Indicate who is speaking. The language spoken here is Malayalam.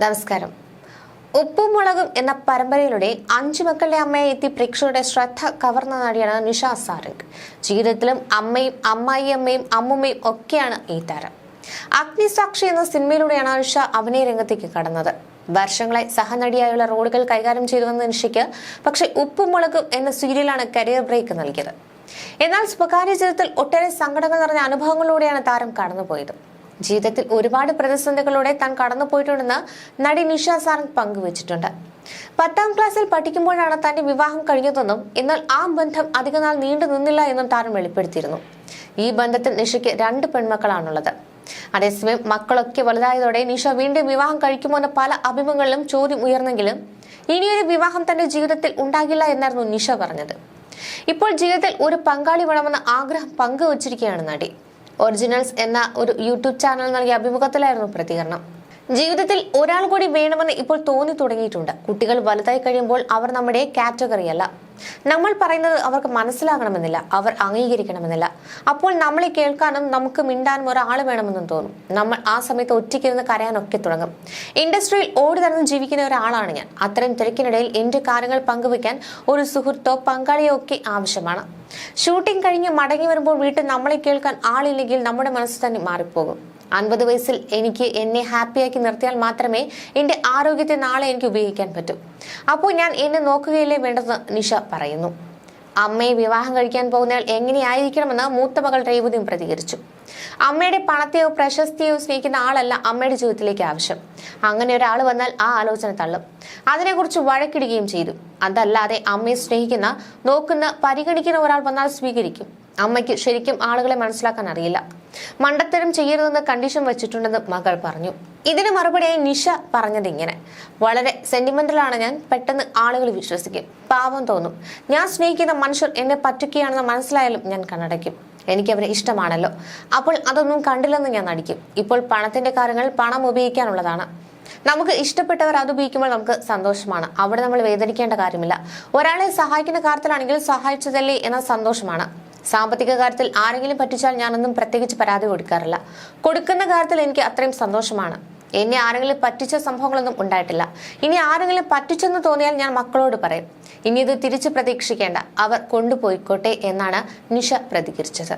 Speaker 1: നമസ്കാരം. ഉപ്പും മുളകും എന്ന പരമ്പരയിലൂടെ അഞ്ചു മക്കളുടെ അമ്മയെ എത്തി പ്രേക്ഷകരുടെ ശ്രദ്ധ കവർന്ന നടിയാണ് നിഷ സാരംഗ്. ജീവിതത്തിലും അമ്മയും അമ്മായി അമ്മയും അമ്മുമ്മയും ഒക്കെയാണ് ഈ താരം. അഗ്നിസാക്ഷി എന്ന സിനിമയിലൂടെയാണ് നിഷ അഭിനയ രംഗത്തേക്ക് കടന്നത്. വർഷങ്ങളെ സഹനടിയായുള്ള റോളുകൾ കൈകാര്യം ചെയ്തു വന്ന നിഷയ്ക്ക് പക്ഷേ ഉപ്പും മുളകും എന്ന സീരിയലാണ് കരിയർ ബ്രേക്ക് നൽകിയത്. എന്നാൽ സ്വകാര്യ ജീവിതത്തിൽ ഒട്ടേറെ സങ്കടങ്ങൾ നിറഞ്ഞ അനുഭവങ്ങളിലൂടെയാണ് താരം കടന്നുപോയത്. ജീവിതത്തിൽ ഒരുപാട് പ്രതിസന്ധികളോടെ താൻ കടന്നുപോയിട്ടുണ്ടെന്ന് നടി നിഷ സാറിന് പങ്കുവച്ചിട്ടുണ്ട്. പത്താം ക്ലാസ്സിൽ പഠിക്കുമ്പോഴാണ് തന്റെ വിവാഹം കഴിഞ്ഞതെന്നും എന്നാൽ ആ ബന്ധം അധികനാൾ നീണ്ടു നിന്നില്ല എന്നും താരം വെളിപ്പെടുത്തിയിരുന്നു. ഈ ബന്ധത്തിൽ നിഷയ്ക്ക് രണ്ട് പെൺമക്കളാണുള്ളത്. അതേസമയം മക്കളൊക്കെ വലുതായതോടെ നിഷ വീണ്ടും വിവാഹം കഴിക്കുമോ എന്ന പല അഭിമുഖങ്ങളിലും ചോദ്യം ഉയർന്നെങ്കിലും ഇനിയൊരു വിവാഹം തന്റെ ജീവിതത്തിൽ ഉണ്ടാകില്ല എന്നായിരുന്നു നിഷ പറഞ്ഞത്. ഇപ്പോൾ ജീവിതത്തിൽ ഒരു പങ്കാളി വേണമെന്ന ആഗ്രഹം പങ്കുവച്ചിരിക്കുകയാണ് നടി. ഒറിജിനൽസ് എന്ന ഒരു യൂട്യൂബ് ചാനൽ നൽകിയ അഭിമുഖത്തിലായിരുന്നു പ്രതികരണം. ജീവിതത്തിൽ ഒരാൾ കൂടി വേണമെന്ന് ഇപ്പോൾ തോന്നി തുടങ്ങിയിട്ടുണ്ട്. കുട്ടികൾ വലുതായി കഴിയുമ്പോൾ അവർ നമ്മുടെ കാറ്റഗറി അല്ല. നമ്മൾ പറയുന്നത് അവർക്ക് മനസ്സിലാകണമെന്നില്ല അവർ അംഗീകരിക്കണമെന്നില്ല. അപ്പോൾ നമ്മളെ കേൾക്കാനും നമുക്ക് മിണ്ടാനും ഒരാൾ വേണമെന്നും തോന്നും. നമ്മൾ ആ സമയത്ത് ഒറ്റയ്ക്കിരുന്ന് കരയാനൊക്കെ തുടങ്ങും. ഇൻഡസ്ട്രിയിൽ ഓടി നടന്ന് ജീവിക്കുന്ന ഒരാളാണ് ഞാൻ. അത്തരം തിരക്കിനിടയിൽ എന്റെ കാര്യങ്ങൾ പങ്കുവയ്ക്കാൻ ഒരു സുഹൃത്തോ പങ്കാളിയോ ഒക്കെ ആവശ്യമാണ്. ഷൂട്ടിംഗ് കഴിഞ്ഞ് മടങ്ങി വരുമ്പോൾ വീട്ടിൽ നമ്മളെ കേൾക്കാൻ ആളില്ലെങ്കിൽ നമ്മുടെ മനസ്സ് തന്നെ മാറിപ്പോകും. അൻപത് വയസ്സിൽ എനിക്ക് എന്നെ ഹാപ്പിയാക്കി നിർത്തിയാൽ മാത്രമേ എന്റെ ആരോഗ്യത്തെ നാളെ എനിക്ക് ഉപയോഗിക്കാൻ പറ്റൂ. അപ്പോൾ ഞാൻ എന്നെ നോക്കുകയല്ലേ വേണ്ടെന്ന് നിഷ പറയുന്നു. അമ്മയെ വിവാഹം കഴിക്കാൻ പോകുന്നയാൾ എങ്ങനെയായിരിക്കണമെന്ന് മൂത്ത മകൾ രേവതിയും പ്രതികരിച്ചു. അമ്മയുടെ പണത്തെയോ പ്രശസ്തിയോ സ്നേഹിക്കുന്ന ആളല്ല അമ്മയുടെ ജീവിതത്തിലേക്ക് ആവശ്യം. അങ്ങനെ ഒരാൾ വന്നാൽ ആ ആലോചന തള്ളും. അതിനെക്കുറിച്ച് വഴക്കിടുകയും ചെയ്തു. അതല്ലാതെ അമ്മയെ സ്നേഹിക്കുന്ന നോക്കുന്ന പരിഗണിക്കുന്ന ഒരാൾ വന്നാൽ സ്വീകരിക്കും. അമ്മയ്ക്ക് ശരിക്കും ആളുകളെ മനസ്സിലാക്കാൻ അറിയില്ല. മണ്ടത്തരം ചെയ്യരുതെന്ന് കണ്ടീഷൻ വെച്ചിട്ടുണ്ടെന്ന് മകൾ പറഞ്ഞു. ഇതിന് മറുപടിയായി നിഷ പറഞ്ഞത് ഇങ്ങനെ. വളരെ സെന്റിമെന്റലാണ് ഞാൻ. പെട്ടെന്ന് ആളുകൾ വിശ്വസിക്കും. പാവം തോന്നും. ഞാൻ സ്നേഹിക്കുന്ന മനുഷ്യർ എന്നെ പറ്റുകയാണെന്ന് മനസ്സിലായാലും ഞാൻ കണ്ണടയ്ക്കും. എനിക്ക് അവരെ ഇഷ്ടമാണല്ലോ. അപ്പോൾ അതൊന്നും കണ്ടില്ലെന്ന് ഞാൻ നടിക്കും. ഇപ്പോൾ പണത്തിന്റെ കാര്യങ്ങൾ പണം ഉപയോഗിക്കാനുള്ളതാണ്. നമുക്ക് ഇഷ്ടപ്പെട്ടവർ അത് ഉപയോഗിക്കുമ്പോൾ നമുക്ക് സന്തോഷമാണ്. അവിടെ നമ്മൾ വേദനിക്കേണ്ട കാര്യമില്ല. ഒരാളെ സഹായിക്കുന്ന കാര്യത്തിലാണെങ്കിൽ സഹായിച്ചതല്ലേ എന്ന സന്തോഷമാണ്. സാമ്പത്തിക കാര്യത്തിൽ ആരെങ്കിലും പറ്റിച്ചാൽ ഞാനൊന്നും പ്രത്യേകിച്ച് പരാതി കൊടുക്കാറില്ല. കൊടുക്കുന്ന കാര്യത്തിൽ എനിക്ക് അത്രയും സന്തോഷമാണ്. എന്നെ ആരെങ്കിലും പറ്റിച്ച സംഭവങ്ങളൊന്നും ഉണ്ടായിട്ടില്ല. ഇനി ആരെങ്കിലും പറ്റിച്ചെന്ന് തോന്നിയാൽ ഞാൻ മക്കളോട് പറയും. ഇനി ഇത് തിരിച്ചു പ്രതീക്ഷിക്കേണ്ട. അവർ കൊണ്ടുപോയിക്കോട്ടെ എന്നാണ് നിഷ പ്രതികരിച്ചത്.